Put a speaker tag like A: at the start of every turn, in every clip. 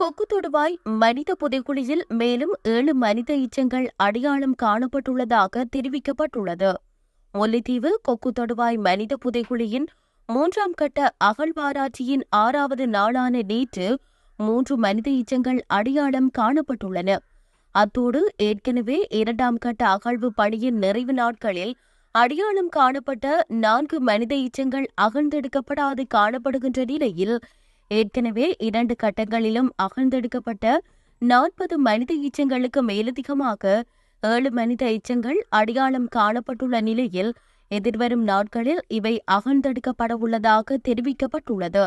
A: கொக்கு தொடுவாய் மனித புதைக்குழியில் மேலும் ஏழு மனித எச்சங்கள் அடையாளம் காணப்பட்டுள்ளதாக தெரிவிக்கப்பட்டுள்ளது. முல்லைத்தீவு கொக்கு தொடுவாய் மனித புதைக்குழியின் மூன்றாம் கட்ட அகழ்வாராய்ச்சியின் ஆறாவது நாளான நேற்று மூன்று மனித எச்சங்கள் அடையாளம் காணப்பட்டுள்ளன. அத்தோடு ஏற்கனவே இரண்டாம் கட்ட அகழ்வு பணியின் நிறைவு நாட்களில் அடையாளம் காணப்பட்ட நான்கு மனித எச்சங்கள் அகழ்ந்தெடுக்கப்படாது காணப்படுகின்ற நிலையில் ஏற்கனவே இரண்டு கட்டங்களிலும் அகழ்ந்தெடுக்கப்பட்ட நாற்பது மனித எச்சங்களுக்கு மேலதிகமாக ஏழு மனித எச்சங்கள் அடையாளம் காணப்பட்டுள்ள நிலையில் எதிர்வரும் நாட்களில் இவை அகழ்ந்தெடுக்கப்பட உள்ளதாக தெரிவிக்கப்பட்டுள்ளது.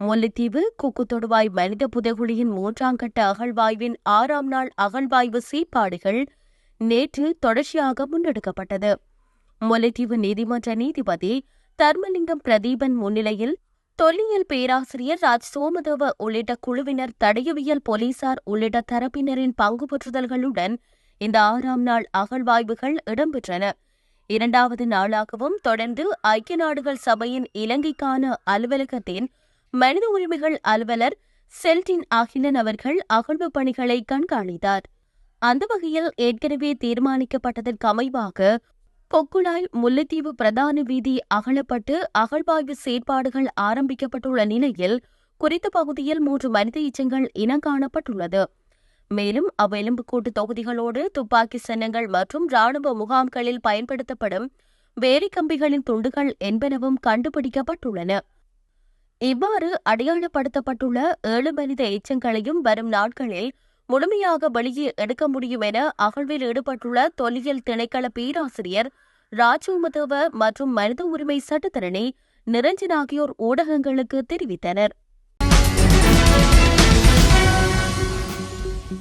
A: முல்லைத்தீவு குக்கு தொடுவாய் மனித புதைகுழியின் மூன்றாம் கட்ட அகழ்வாய்வின் ஆறாம் நாள் அகழ்வாய்வு சீப்பாடுகள் நேற்று தொடர்ச்சியாக முன்னெடுக்கப்பட்டது. முல்லைத்தீவு நீதிமன்ற நீதிபதி தர்மலிங்கம் பிரதீபன் முன்னிலையில் தொல்லியல் பேராசிரியர் ராஜ் சோமதேவ உள்ளிட்ட குழுவினர் தடயவியல் போலீசார் உள்ளிட்ட தரப்பினரின் பங்கு பெற்றுதல்களுடன் இந்த ஆறாம் நாள் அகழ்வாய்வுகள் இடம்பெற்றன. இரண்டாவது நாளாகவும் தொடர்ந்து ஐக்கிய நாடுகள் சபையின் இலங்கைக்கான அலுவலகத்தின் மனித உரிமைகள் அலுவலர் செல்டின் அகிலன் அவர்கள் அகழ்வு பணிகளை கண்காணித்தார். அந்த வகையில் ஏற்கனவே தீர்மானிக்கப்பட்டதற்கு அமைவாக கொக்குழாய் முல்லைத்தீவு பிரதான வீதி அகலப்பட்டு அகழ்வாய்வு செயற்பாடுகள் ஆரம்பிக்கப்பட்டுள்ள நிலையில் குறித்த பகுதியில் மூன்று மனித எச்சங்கள் இனங்காணப்பட்டுள்ளது. மேலும் அவ்வெலும்புக்கூட்டு தொகுதிகளோடு துப்பாக்கி சின்னங்கள் மற்றும் ராணுவ முகாம்களில் பயன்படுத்தப்படும் வேரி கம்பிகளின் துண்டுகள் என்பனவும் கண்டுபிடிக்கப்பட்டுள்ளன. இவ்வாறு அடையாளப்படுத்தப்பட்டுள்ள ஏழு மனித எச்சங்களையும் வரும் நாட்களில் முழுமையாக வெளியே எடுக்க முடியும் என அகழ்வில் ஈடுபட்டுள்ள தொல்லியல் திணைக்கள பேராசிரியர் ராஜீவ் மற்றும் மனித உரிமை சட்டத்தரணி நிரஞ்சன் ஆகியோர் ஊடகங்களுக்கு தெரிவித்தனர்.